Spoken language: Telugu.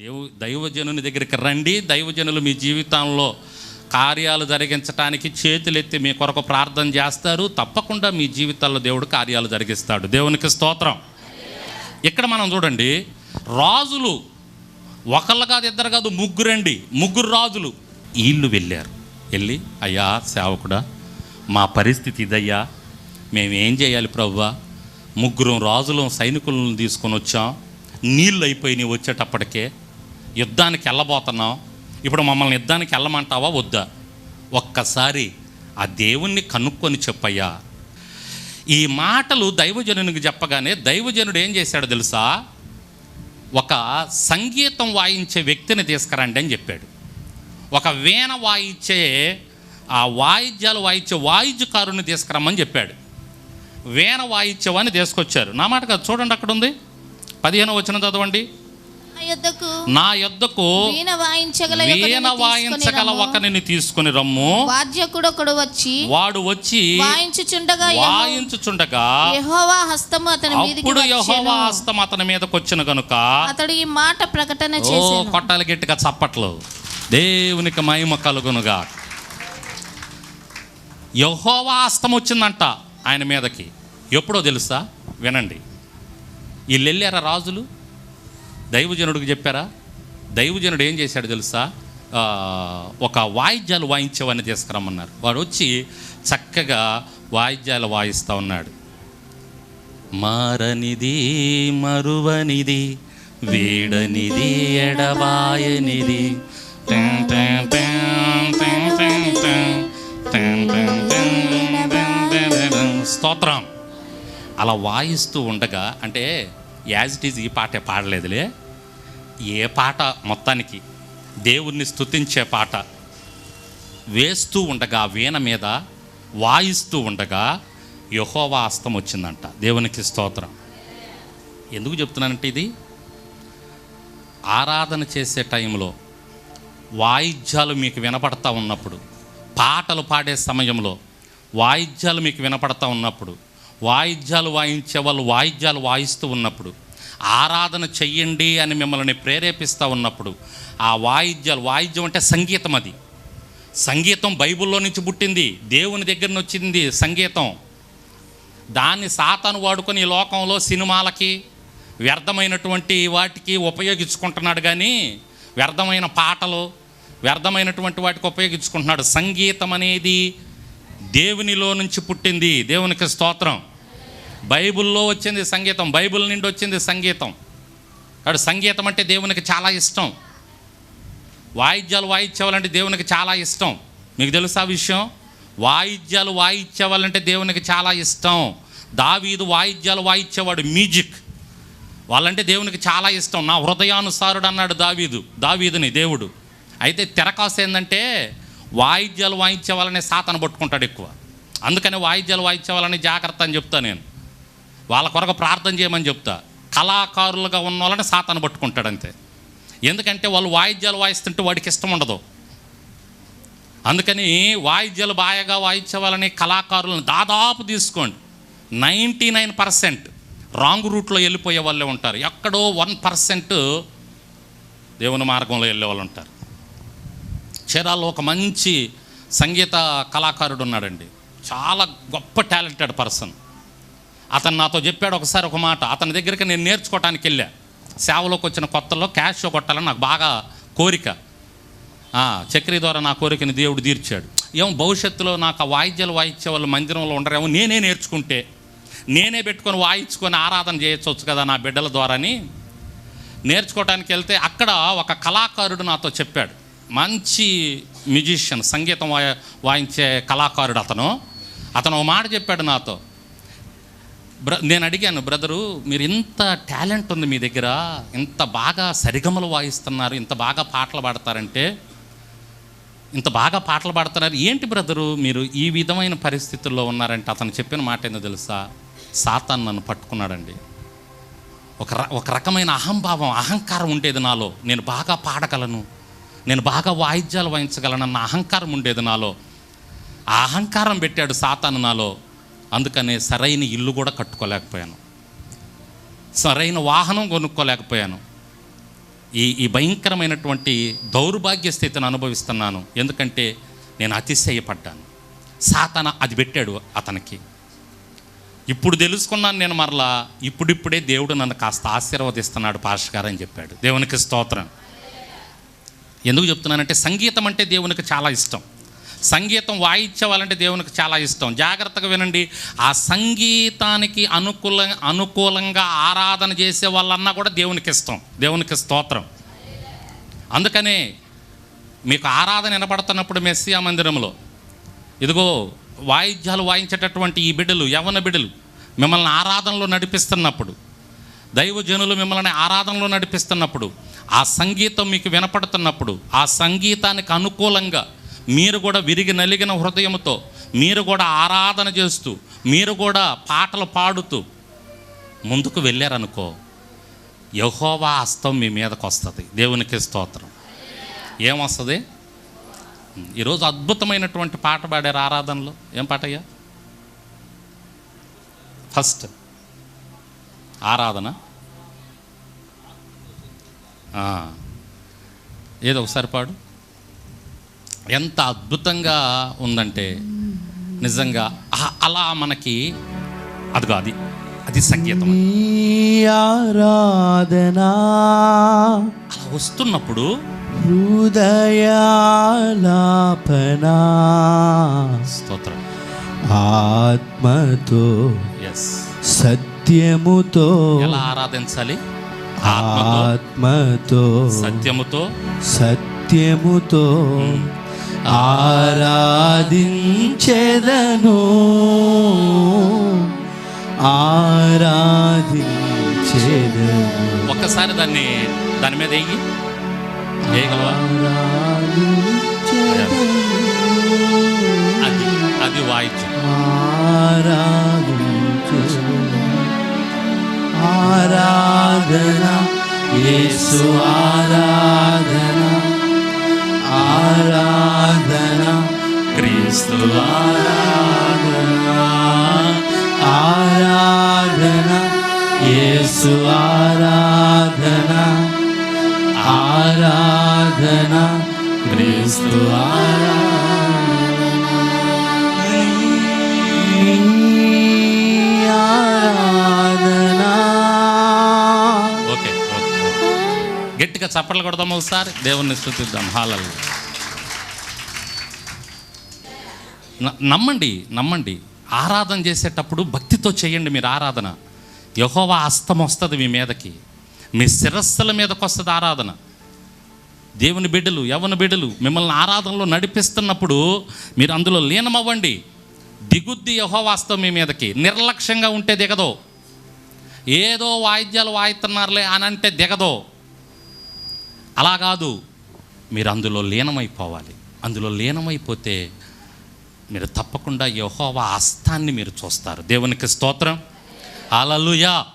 దేవు దైవజనుని దగ్గరికి రండి. దైవజనులు మీ జీవితంలో కార్యాలు జరిగించడానికి చేతులెత్తి మీ కొరకు ప్రార్థన చేస్తారు. తప్పకుండా మీ జీవితాల్లో దేవుడు కార్యాలు జరిగిస్తాడు. దేవునికి స్తోత్రం. ఇక్కడ మనం చూడండి రాజులు ఒకళ్ళు కాదు ఇద్దరు కాదు ముగ్గురండి. ముగ్గురు రాజులు. వీళ్ళు వెళ్ళారు. వెళ్ళి అయ్యా సేవకుడా మా పరిస్థితి ఇదయ్యా. మేమేం చేయాలి ప్రవ్వా? ముగ్గురు రాజులం సైనికులను తీసుకొని వచ్చాం. నీళ్ళు అయిపోయినాయి వచ్చేటప్పటికే. యుద్ధానికి వెళ్ళబోతున్నాం ఇప్పుడు మమ్మల్ని యుద్ధానికి వెళ్ళమంటావా? వద్దా? ఒక్కసారి ఆ దేవుణ్ణి కనుక్కొని చెప్పయ్యా. ఈ మాటలు దైవజనునికి చెప్పగానే దైవజనుడు ఏం చేశాడో తెలుసా? ఒక సంగీతం వాయించే వ్యక్తిని తీసుకురండి అని చెప్పాడు. ఒక వీణ వాయించే ఆ వాయిద్యాలు వాయించే వాయిద్యకారుని తీసుకురమ్మని చెప్పాడు. వీణ వాయించేవాడిని తీసుకొచ్చారు. నా మాట కాదు చూడండి అక్కడ ఉంది. పదిహేను వచ్చిన చదవండి. నా యొద్దకు వీణ వాయించగల వీణ వాయించగల ఒకరిని తీసుకుని రమ్ము. వాద్యకుడు ఒకడు వచ్చి వాడు వచ్చి వాయించుచుండగా వాయించుచుండగా యెహోవా హస్తము అతని మీదికి అప్పుడు. యహోవా హస్తం అతని మీదకి వచ్చిన గనుక అతడు ఈ మాట ప్రకటన చేశాను కొట్టాలి గట్టిగా చప్పట్లు. దేవునికి మహిమ కలుగునుగా యహోవా హస్తం వచ్చిందంట ఆయన మీదకి. ఎప్పుడో తెలుసా? వినండి. వీళ్ళు వెళ్ళారా రాజులు? దైవజనుడికి చెప్పారా దైవజనుడు ఏం చేశాడు తెలుసా ఒక వాయిద్యాలు వాయించేవాడిని తీసుకురమ్మన్నారు వాడు వచ్చి చక్కగా వాయిద్యాలు వాయిస్తూ ఉన్నాడు మారనిది మరువనిది వీడనిది ఎడబాయనిది స్తోత్రం అలా వాయిస్తూ ఉండగా అంటే యాజ్ ఇట్ ఈజ్ ఈ పాటే పాడలేదులే. ఏ పాట మొత్తానికి దేవుణ్ణి స్తుతించే పాట. వేస్తూ ఉండగా వీణ మీద వాయిస్తూ ఉండగా యహోవా హస్తం వచ్చిందంట. దేవునికి స్తోత్రం. ఎందుకు చెప్తున్నానంటే ఇది? ఆరాధన చేసే టైంలో వాయిద్యాలు మీకు వినపడతా ఉన్నప్పుడు పాటలు పాడే సమయంలో వాయిద్యాలు మీకు వినపడతా ఉన్నప్పుడు వాయిద్యాలు వాయించే వాళ్ళు వాయిద్యాలు వాయిస్తూ ఉన్నప్పుడు ఆరాధన చెయ్యండి అని మిమ్మల్ని ప్రేరేపిస్తూ ఉన్నప్పుడు ఆ వాయిద్యాలు వాయిద్యం అంటే సంగీతం అది. సంగీతం బైబిల్లో నుంచి పుట్టింది దేవుని దగ్గర నుంచి వచ్చింది సంగీతం. దాన్ని సాతాను వాడుకొని ఈ లోకంలో సినిమాలకి వ్యర్థమైనటువంటి వాటికి ఉపయోగించుకుంటున్నాడు కానీ వ్యర్థమైన పాటలు వ్యర్థమైనటువంటి వాటికి ఉపయోగించుకుంటున్నాడు. సంగీతం అనేది దేవునిలో నుంచి పుట్టింది. దేవునికి స్తోత్రం. బైబిల్లో వచ్చింది సంగీతం. బైబిల్ నుండి వచ్చింది సంగీతం. కాబట్టి సంగీతం అంటే దేవునికి చాలా ఇష్టం. వాయిద్యాలు వాయించేవాళ్ళంటే దేవునికి చాలా ఇష్టం. మీకు తెలుసా విషయం? వాయిద్యాలు వాయించేవాళ్ళంటే దేవునికి చాలా ఇష్టం. దావీదు వాయిద్యాలు వాయించేవాడు మ్యూజిక్. వాళ్ళంటే దేవునికి చాలా ఇష్టం. నా హృదయానుసారుడు అన్నాడు దావీదు. దావీదుని దేవుడు. అయితే తెరకాసు ఏంటంటే వాయిద్యాలు వాయించే వాళ్ళని సాతన పట్టుకుంటాడు ఎక్కువ. అందుకని వాయిద్యాలు వాయించే వాళ్ళని జాగ్రత్త అని చెప్తా నేను. వాళ్ళ కొరకు ప్రార్థన చేయమని చెప్తా. కళాకారులుగా ఉన్న వాళ్ళని సాతన పట్టుకుంటాడు అంతే. ఎందుకంటే వాళ్ళు వాయిద్యాలు వాయిస్తుంటే వాడికి ఇష్టం ఉండదు. అందుకని వాయిద్యాలు బాగా వాయించే వాళ్ళని కళాకారులను దాదాపు తీసుకోండి. నైంటీ నైన్ పర్సెంట్ రాంగ్ రూట్లో వెళ్ళిపోయే వాళ్ళే ఉంటారు. ఎక్కడో వన్ పర్సెంట్ దేవుని మార్గంలో వెళ్ళే వాళ్ళు ఉంటారు. చీరాల్లో ఒక మంచి సంగీత కళాకారుడు ఉన్నాడండి. చాలా గొప్ప టాలెంటెడ్ పర్సన్. అతను నాతో చెప్పాడు ఒకసారి ఒక మాట. అతని దగ్గరికి నేను నేర్చుకోవటానికి వెళ్ళా. సేవలోకి వచ్చిన కొత్తలో క్యాష్ కొట్టాలని నాకు బాగా కోరిక. చక్రి ద్వారా నా కోరికని దేవుడు తీర్చాడు. ఏమో భవిష్యత్తులో నాకు ఆ వాయిద్యాలు వాయించే వాళ్ళు మందిరంలో ఉండరేమో నేనే నేర్చుకుంటే. నేనే పెట్టుకొని వాయించుకొని ఆరాధన చేయొచ్చు కదా నా బిడ్డల ద్వారాని. నేర్చుకోవడానికి వెళ్తే అక్కడ ఒక కళాకారుడు నాతో చెప్పాడు. మంచి మ్యూజిషియన్ సంగీతం వాయ వాయించే కళాకారుడు అతను. అతను ఒక మాట చెప్పాడు నాతో. బ్ర నేను అడిగాను బ్రదరు మీరు ఇంత టాలెంట్ ఉంది మీ దగ్గర ఇంత బాగా సరిగమలు వాయిస్తున్నారు ఇంత బాగా పాటలు పాడతారంటే ఇంత బాగా పాటలు పాడుతున్నారు ఏంటి బ్రదరు మీరు ఈ విధమైన పరిస్థితుల్లో ఉన్నారంటే? అతను చెప్పిన మాట ఏందో తెలుసా? సాతాన్ నన్ను పట్టుకున్నాడండి. ఒక ర- ఒక రకమైన అహంభావం అహంకారం ఉండేది నాలో. నేను బాగా పాడగలను. నేను బాగా వాయిద్యాలు వాయించగలనన్న అహంకారం ఉండేది నాలో. ఆ అహంకారం పెట్టాడు సాతాను నాలో. అందుకనే సరైన ఇల్లు కూడా కట్టుకోలేకపోయాను. సరైన వాహనం కొనుక్కోలేకపోయాను. ఈ ఈ భయంకరమైనటువంటి దౌర్భాగ్య స్థితిని అనుభవిస్తున్నాను. ఎందుకంటే నేను అతిశయపడ్డాను. సాతన అది పెట్టాడు అతనికి. ఇప్పుడు తెలుసుకున్నాను నేను మరలా. ఇప్పుడిప్పుడే దేవుడు నన్ను కాస్త ఆశీర్వదిస్తున్నాడు పాష గారు అని చెప్పాడు. దేవునికి స్తోత్రం. ఎందుకు చెప్తున్నానంటే సంగీతం అంటే దేవునికి చాలా ఇష్టం. సంగీతం వాయించేవాళ్ళంటే దేవునికి చాలా ఇష్టం. జాగ్రత్తగా వినండి. ఆ సంగీతానికి అనుకూల అనుకూలంగా ఆరాధన చేసే వాళ్ళన్నా కూడా దేవునికి ఇష్టం. దేవునికి స్తోత్రం. అందుకనే మీకు ఆరాధన వినబడుతున్నప్పుడు మెస్సియా మందిరంలో ఇదిగో వాయిద్యాలు వాయించేటటువంటి ఈ బిడ్డలు యవన బిడ్డలు మిమ్మల్ని ఆరాధనలో నడిపిస్తున్నప్పుడు దైవజనులు మిమ్మల్ని ఆరాధనలో నడిపిస్తున్నప్పుడు ఆ సంగీతం మీకు వినపడుతున్నప్పుడు ఆ సంగీతానికి అనుకూలంగా మీరు కూడా విరిగి నలిగిన హృదయంతో మీరు కూడా ఆరాధన చేస్తూ మీరు కూడా పాటలు పాడుతూ ముందుకు వెళ్ళారనుకో యహోవా హస్తం మీ మీదకు వస్తుంది దేవునికి స్తోత్రం. ఏమొస్తుంది? ఈరోజు అద్భుతమైనటువంటి పాట పాడారు ఆరాధనలో. ఏం పాట అయ్యా ఫస్ట్ ఆరాధన. ఏదో ఒకసారి పాడు. ఎంత అద్భుతంగా ఉందంటే నిజంగా అలా మనకి అదిగో అది అది సంగీతం ఆరాధనా అలా వస్తున్నప్పుడు హృదయాలాపనా? స్తోత్రం. ఆత్మతో ఎస్ సత్యముతో ఎలా ఆరాధించాలి? ఆత్మతో సత్యముతో సత్యముతో ఆరాధించెదను. ఆరాధించెదను. ఒక్కసారి దాన్ని దాని మీద వేయి. వేయగలవా? అది అది వాయిద్యం. ఆరాధన యేసు ఆరాధన ఆరాధన క్రీస్తు ఆరాధన ఆరాధన యేసు ఆరాధన ఆరాధన క్రీస్తు ఆరాధన గట్టిగా చప్పట్లు కొడదాం ఒకసారి. దేవుణ్ణి స్థుతిద్దాం. హాలలు నమ్మండి నమ్మండి. ఆరాధన చేసేటప్పుడు భక్తితో చేయండి మీరు ఆరాధన. యహోవా అస్తం వస్తుంది మీ మీదకి. మీ శిరస్సుల మీదకి వస్తుంది ఆరాధన. దేవుని బిడ్డలు యవన బిడ్డలు మిమ్మల్ని ఆరాధనలో నడిపిస్తున్నప్పుడు మీరు అందులో లీనమవ్వండి. దిగుద్ది యహోవాస్తం మీ మీదకి. నిర్లక్ష్యంగా ఉంటే దిగదో. ఏదో వాయిద్యాలు వాయిస్తున్నారులే అని అంటే దిగదో. అలా కాదు. మీరు అందులో లీనమైపోవాలి. అందులో లీనమైపోతే మీరు తప్పకుండా యహోవ హస్తాన్ని మీరు చూస్తారు. దేవునికి స్తోత్రం. అలలుయా